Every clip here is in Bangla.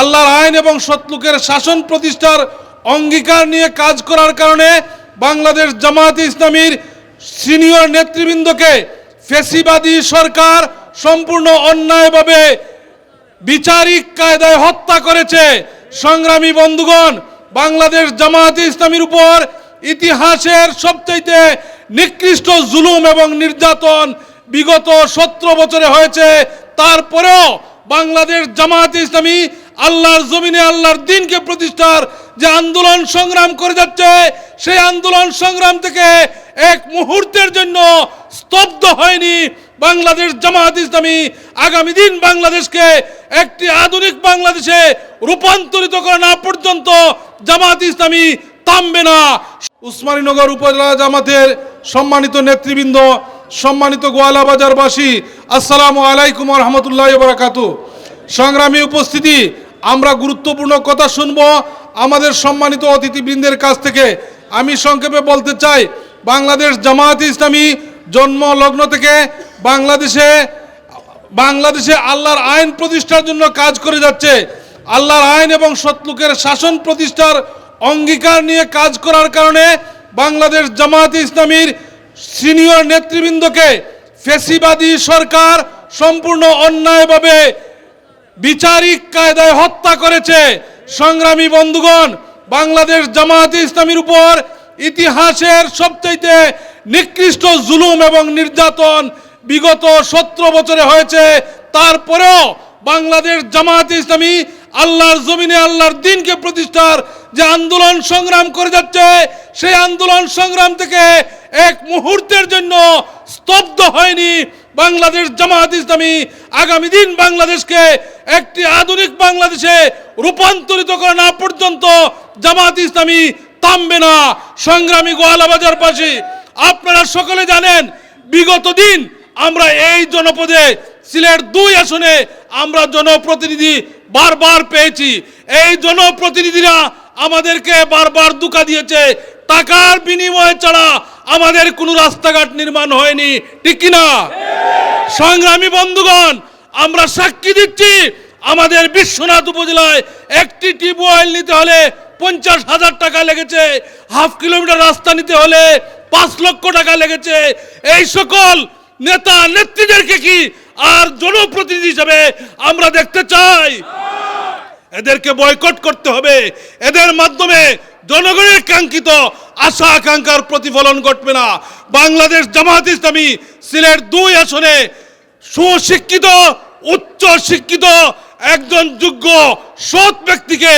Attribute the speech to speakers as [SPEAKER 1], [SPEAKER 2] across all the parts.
[SPEAKER 1] আল্লাহর আইন এবং সৎলোকের শাসন প্রতিষ্ঠার অঙ্গীকার নিয়ে কাজ করার কারণে বাংলাদেশ জামায়াতে ইসলামীর সিনিয়র নেতৃবৃন্দকে ফেসিবাদী সরকার সম্পূর্ণ অন্যায়ভাবে বিচারিক কায়দায় হত্যা করেছে। সংগ্রামী বন্ধুগণ, বাংলাদেশ জামায়াতে ইসলামীর উপর ইতিহাসের সবচাইতে নিকৃষ্ট জুলুম এবং নির্যাতন বিগত সতেরো বছরে হয়েছে। তারপরেও বাংলাদেশ জামায়াতে ইসলামী আল্লাহর জমিনে আল্লাহর দিনকে প্রতিষ্ঠার যে আন্দোলন সংগ্রাম করে যাচ্ছে, সেই আন্দোলন সংগ্রাম থেকে এক মুহূর্তের জন্য স্তব্ধ হয়নি বাংলাদেশ জামায়াত ইসলামী। আগামী দিন বাংলাদেশকে একটি আধুনিক বাংলাদেশে রূপান্তরিত করা না পর্যন্ত জামায়াত ইসলামী থামবে না। উসমানীনগর উপজেলা জামাতের সম্মানিত নেতৃবৃন্দ, সম্মানিত গোয়ালা বাজারবাসী আসসালামু আলাইকুম রহমতুল্লাহ বারাকাতু সংগ্রামী উপস্থিতি আমরা গুরুত্বপূর্ণ কথা শুনব আমাদের সম্মানিত অতিথিবৃন্দের কাছ থেকে। আমি সংক্ষেপে বলতে চাই, বাংলাদেশ জামায়াত ইসলামী জন্ম লগ্ন থেকে বাংলাদেশে বাংলাদেশে আল্লাহর আইন প্রতিষ্ঠার জন্য কাজ করে যাচ্ছে। আল্লাহর আইন এবং সৎলোকের শাসন প্রতিষ্ঠার অঙ্গীকার নিয়ে কাজ করার কারণে বাংলাদেশ জামায়াত ইসলামীর সিনিয়র নেতৃবৃন্দকে ফেসিবাদী সরকার সম্পূর্ণ অন্যায়ভাবে বিচারিক কায়দায় হত্যা করেছে সংগ্রামী বন্ধুগণ, বাংলাদেশ জামায়াতে ইসলামীর উপর ইতিহাসের সবচাইতে নিকৃষ্ট জুলুম এবং নির্যাতন বিগত সতেরো বছরে হয়েছে। তারপরেও বাংলাদেশ জামায়াতে ইসলামী আল্লাহর জমিনে আল্লাহর দিনকে প্রতিষ্ঠার যে আন্দোলন সংগ্রাম করে যাচ্ছে, সেই আন্দোলন সংগ্রাম থেকে এক মুহূর্তের জন্য স্তব্ধ হয়নি বাংলাদেশ জামায়াত ইসলামী আগামী দিন বাংলাদেশকে একটি আধুনিক বাংলাদেশে রূপান্তরিত করা না পর্যন্ত জামায়াত ইসলামী থামবে না। সংগ্রামী গোয়ালাবাজার পাশে। আপনারা সকলে জানেন, বিগত দিন আমরা এই জনপদে, সিলেট দুই আসনে আমরা জনপ্রতিনিধি বারবার পেয়েছি। এই জনপ্রতিনিধিরা আমাদেরকে বারবার দুকা দিয়েছে। টাকার বিনিময়ে ছাড়া আমাদের কোনো রাস্তাঘাট নির্মাণ হয়নি। ঠিক কিনা? সংগ্রামী বন্ধুগণ, আমরা সাক্ষী দিচ্ছি, আমাদের বিশ্বনাথ উপজেলায় একটি টিউবওয়েল নিতে হলে পঞ্চাশ হাজার টাকা লেগেছে, হাফ কিলোমিটার রাস্তা নিতে হলে পাঁচ লক্ষ টাকা লেগেছে। এই সকল নেতা নেত্রীদেরকে কি আর জনপ্রতিনিধি হিসেবে আমরা দেখতে চাই? এদেরকে বয়কট করতে হবে। এদের মাধ্যমে জনগণের কাঙ্ক্ষিত আশা আকাঙ্ক্ষার প্রতিফলন ঘটবে না। বাংলাদেশ জামাত ইসলামী সিলেট দুই আসনে সুশিক্ষিত, উচ্চ শিক্ষিত একজন যোগ্য, সৎ ব্যক্তিকে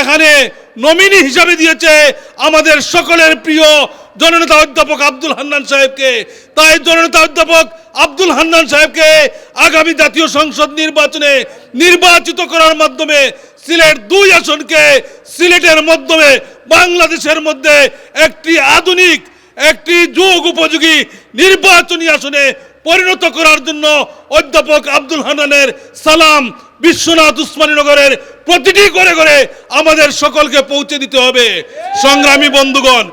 [SPEAKER 1] এখানে নমিনি হিসাবে দিয়েছে আমাদের সকলের প্রিয় জননেতা অধ্যাপক আব্দুল হান্নান সাহেবকে। তাই জননেতা অধ্যাপক আব্দুল হান্নান সাহেবকে আগামী জাতীয় সংসদ নির্বাচনে নির্বাচিত করার মাধ্যমে সিলেট দুই আসনকে সিলেটের মাধ্যমে বাংলাদেশের মধ্যে একটি আধুনিক, একটি যুগ উপযোগী নির্বাচনী আসনে পরিণত করার জন্য অধ্যাপক আব্দুল হানানের সালাম বিশ্বনাথ উসমানীনগরের প্রতিটি করে করে আমাদের সকলকে পৌঁছে দিতে হবে। সংগ্রামী বন্ধুগণ,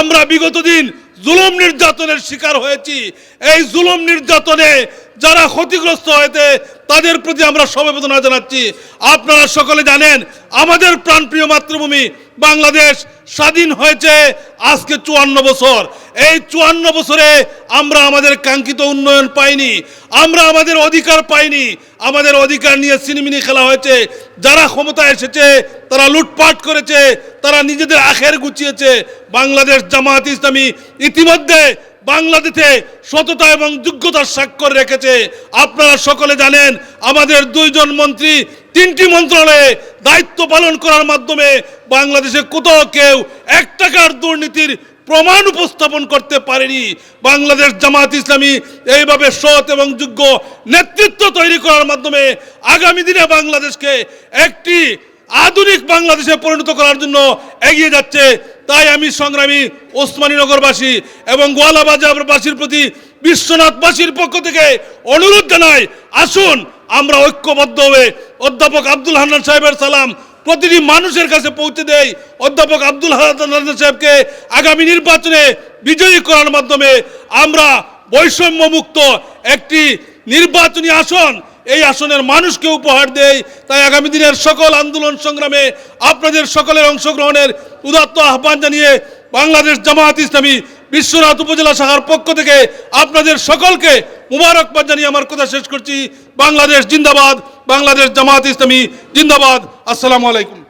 [SPEAKER 1] আমরা বিগত দিন জুলুম নির্যাতনের শিকার হয়েছি। এই জুলুম নির্যাতনে যারা ক্ষতিগ্রস্ত হয়েছে, তাদের প্রতি আমরা সমবেদনা জানাচ্ছি। আপনারা সকলে জানেন, আমাদের প্রাণপ্রিয় মাতৃভূমি বাংলাদেশ স্বাধীন হয়েছে আজকে চুয়ান্ন বছর। এই চুয়ান্ন বছরে আমরা আমাদের কাঙ্ক্ষিত উন্নয়ন পাইনি, আমরা আমাদের অধিকার পাইনি, আমাদের অধিকার নিয়ে সিনেমিনি খেলা হয়েছে। যারা ক্ষমতায় এসেছে, তারা লুটপাট করেছে, তারা নিজেদের আখের গুছিয়েছে। বাংলাদেশ জামায়াত ইসলামী ইতিমধ্যে বাংলাদেশে সততা এবং যোগ্যতার স্বাক্ষর রেখেছে। আপনারা সকলে জানেন, আমাদের দুইজন মন্ত্রী তিনটি মন্ত্রণালয়ে দায়িত্ব পালন করার মাধ্যমে বাংলাদেশে কোথাও কেউ এক টাকার দুর্নীতির প্রমাণ উপস্থাপন করতে পারেনি। বাংলাদেশ জামাত ইসলামী এইভাবে সৎ এবং যোগ্য নেতৃত্ব তৈরি করার মাধ্যমে আগামী দিনে বাংলাদেশকে একটি আধুনিক বাংলাদেশে পরিণত করার জন্য এগিয়ে যাচ্ছে। তাই আমি সংগ্রামী ওসমানীনগরবাসী এবং গোয়ালাবাজারবাসীর প্রতি বিশ্বনাথবাসীর পক্ষ থেকে অনুরোধ জানাই, আসুন আমরা ঐক্যবদ্ধ হয়ে অধ্যাপক আব্দুল হান্নান সাহেবের সালাম প্রতিটি মানুষের কাছে পৌঁছে দেয় অধ্যাপক আব্দুল হান্নান সাহেবকে আগামী নির্বাচনে বিজয়ী করার মাধ্যমে আমরা বৈষম্যমুক্ত একটি নির্বাচনী আসন, এই আসনের মানুষকে উপহার দেয় তাই আগামী দিনের সকল আন্দোলন সংগ্রামে আপনাদের সকলের অংশগ্রহণের উদাত্ত আহ্বান জানিয়ে বাংলাদেশ জামায়াত ইসলামী বিশ্বনাথ উপজেলা শাখার পক্ষ থেকে আপনাদের সকলকে মুবারকবাদ জানিয়ে আমার কথা শেষ করছি। বাংলাদেশ জিন্দাবাদ, বাংলাদেশ জামাত ইসলামী জিন্দাবাদ। আসসালামু আলাইকুম।